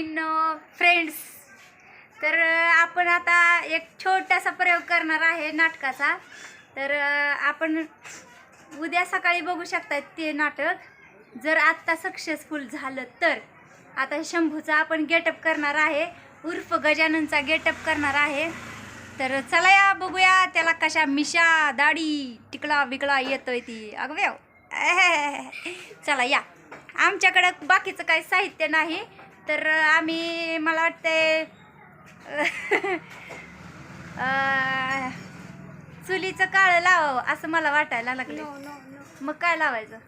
मैत्रिणींनो फ्रेंड्स तर आपण आता एक छोटासा प्रयोग करणार आहे नाटकाचा. तर आपण उद्या सकाळी बघू शकता ते नाटक. जर आत्ता सक्सेसफुल झालं तर. आता शंभूचा आपण गेटअप करणार आहे. उर्फ गजाननचा गेटअप करणार आहे. तर चला या बघूया त्याला कशा मिशा दाढी टिकला बिकला येतोय ती. अगं चला या. आमच्याकडं बाकीचं काही साहित्य नाही. तर आम्ही मला वाटते चुलीचं काळं लावावं असं मला वाटायला लागलं मग काय लावायचं?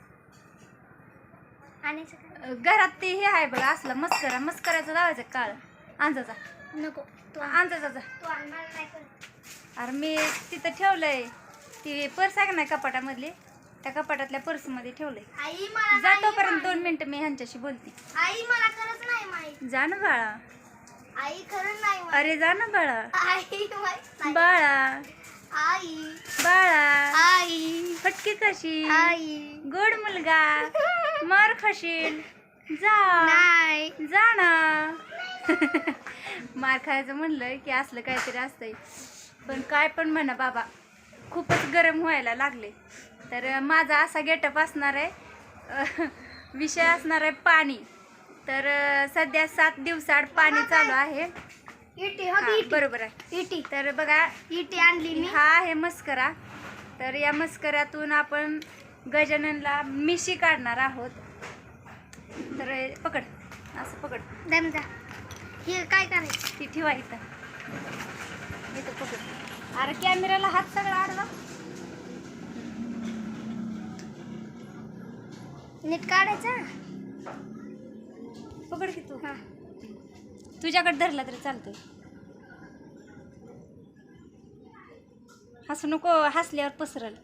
आणि घरात ते हे आहे बघा असलं मस्करा मस्कराचं लावायचं काळं. अंजाचा. नको करत. अरे मी तिथं ठेवलंय ती पर्स आहे का नाही कपाटामधली? त्या कपाटातल्या पर्समध्ये ठेवलंय. आई मिनिटं मी ह्यांच्याशी बोलते. आई मला खरंच नाही माहीत. जा ना बाळा. आई खरंच नाही माहीत. अरे जा ना बाळा. आई माहीत नाही. बाळा. आई. बाळा. आई. फटकी कशी आई. गोड मुलगा. मार खाशील. जा. नाही. जा ना. मार खायचं म्हणलं की असलं काहीतरी असतंय. पण काय पण म्हणा बाबा. खूपच गरम व्हायला लागले. तर माझा असा गेटअप असणार आहे. विषय असणार आहे पाणी. तर सध्या सात दिवसाआड पाणी चालू आहे. इटी हा, हो इटी. बरोबर आहे. इटी. तर बघा इटी आणली मी. हा आहे मस्करा. तर या मस्कऱ्यातून आपण गजाननला मिशी काढणार आहोत. तर पकड. असं पकड. दम जा. हे काय करायचं? ती ठेवा इथं. इथं पकड. अरे कॅमेऱ्याला हात सगळा आडवा. नीट काढायचा? पकड की तू. हा. तुझ्याकडे धरला तरी चालतोय. हसू नको हसल्यावर पसरल.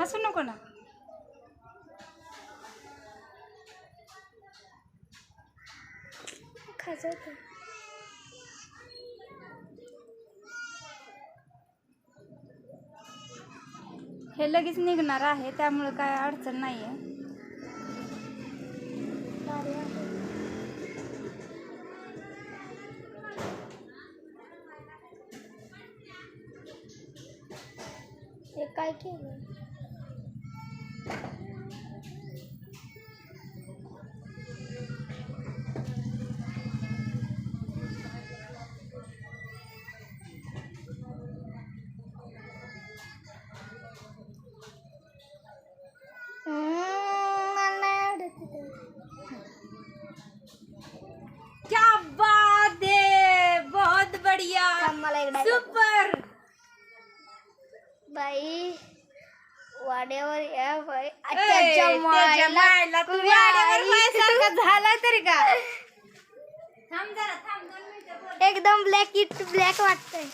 हसू नको ना. खाजवतो हे लगेच निघणार आहे त्यामुळे काय अडचण नाही आहे. काय केलं वाड्यावर या बाई. झाला तरी का? थांब जरा थांब दोन मिनिटं बोल. एकदम ब्लॅक इट ब्लॅक वाटतंय.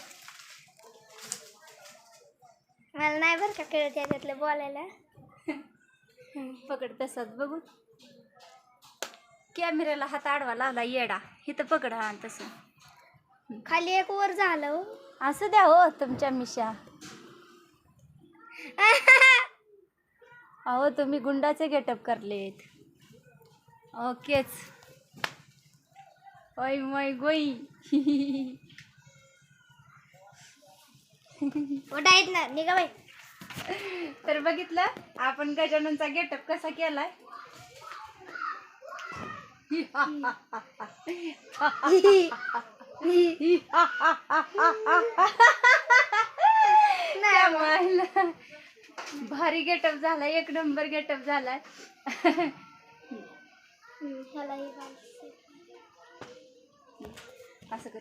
मला नाही बरं का कळत याच्यातलं बोलायला. पकड तसाच बघू. कॅमेऱ्याला हात आडवा लावला येडा. इथं पकड हा तसं. खाली एक वर झालं हो. असं द्या हो तुमच्या मिशा. अहो तुम्ही गुंडाचे गेटअप करलेत. ओकेच. ओय मोय गोई. ओढा येत ना निघा बाई. तर बघितलं आपण गजाननचा गेटअप कसा केलाय? त्यामुळे भारी गेटअप झालाय एक नंबर गेटअप झालाय. असं कर.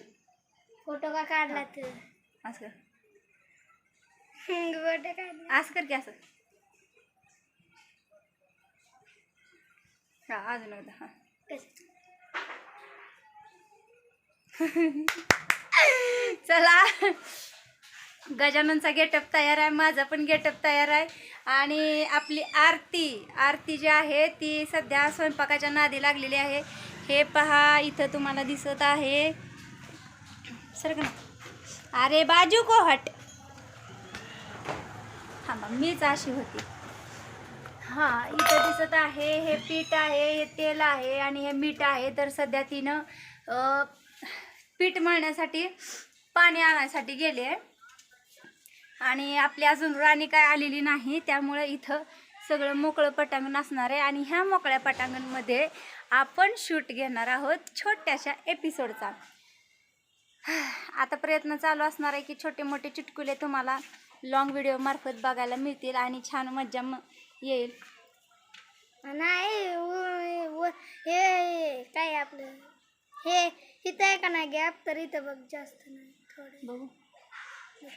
फोटो का काढला तू? असं कर. फोटो काढला. असं कर की असं. हा अजून एकदा हा? चला. गजाननचा गेटअप तयार आहे माझा पण गेटअप तयार आहे. आणि आपली आरती आरती जी आहे ती सध्या स्वयंपाकाच्या नादी लागलेली आहे. हे पहा इथं तुम्हाला दिसत आहे. सरक ना अरे बाजू को हट हा मग मीच अशी होती. हा इथं दिसत आहे हे पीठ आहे हे तेल आहे आणि हे मीठ आहे. तर सध्या तिनं पीठ मळण्यासाठी पाणी आणायसाठी गेले आणि आपली अजून राणी काय आलेली नाही त्यामुळे इथं सगळं मोकळं पटांगण असणार आहे. आणि ह्या मोकळ्या पटांगणमध्ये आपण शूट घेणार आहोत छोट्याशा एपिसोडचा आता प्रयत्न चालू असणार आहे की छोटे मोठे चुटकुले तुम्हाला लॉंग व्हिडिओ मार्फत बघायला मिळतील आणि छान मज्जा म- येईल. नाही हे काय आपलं? हे इथं आहे का नाही गॅप? तर इथं बघ जास्त नाही थोडं. बघू.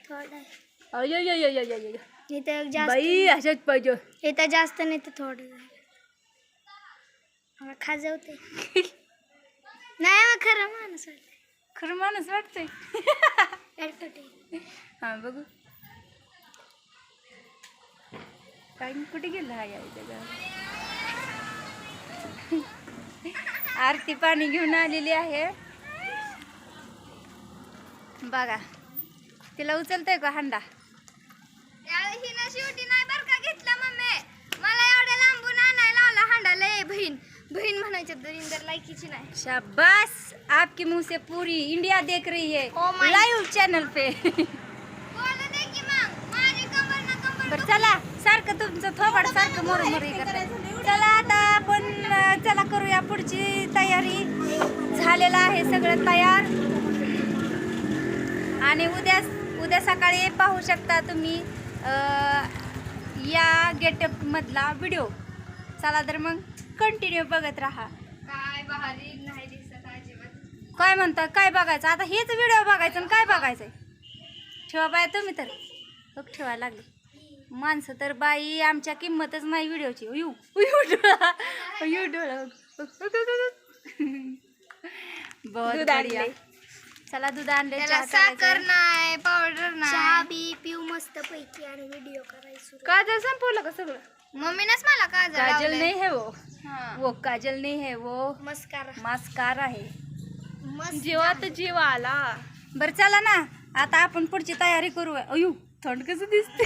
थोडं. आहे. अय्यय्यय्यय्यय्य. इथं जास्त बाई अशाच पाहिजे इथं जास्त नाही तर थोडं झालं मला खाजवते नाही मग खरं माणूस वाटतं. खरं माणूस वाटतंय आहे. हा बघू काय कुठे गेलं हा या आरती पाणी घेऊन आलेली आहे बघा तिला उचलतोय का हांडा हिनं शेवटी नाही बरं का घेतला मम्मी? मला एवढ्या लांबून आणायला लावला हांडाला ए बहीण बहीण म्हणायचं दरिंदर लायकीची नाही. शाबाश आपकी मुंह से पूरी इंडिया देख रही है. Oh my- लाइव चॅनल पे. बोलू दे की मग. माझी कंबर ना कंबर बर चला. सारखं तुमचं थोबाड सारखं मोर चला आता आपण अं, चला करूया पुढची तयारी. झालेलं आहे सगळं तयार. आणि उद्या उद्या सकाळी पाहू शकता तुम्ही. या गेटअप मधला व्हिडिओ चला तर मग कंटिन्यू बघत राहा. काय भारी नाही दिसत अजिबात. काय म्हणता काय बघायचं? आता हेच व्हिडिओ बघायचं आणि काय बघायचंय? ठेवा बाय तुम्ही तर. बघ ठेवायला लागली. माणसं तर बाई आमच्या किंमतच नाही व्हिडिओची उयू उयू डोळा. उयू डोळा. बघ, चला दूध आणले त्याला साखर नाही पावडर नाही. चहा बी पिऊ मस्त पैकी आणि व्हिडिओ करायचो काजल संपवलं का सगळं? मम्मीनच मला काजल काजल लावलंय. नाही है वो. हा. वो काजल नाही है वो. मस्कारा. मास्कार आहे. मस्त जीवात जीव आला. बरं चला ना. आता आपण पुढची तयारी करू अयो थंड कसं दिसते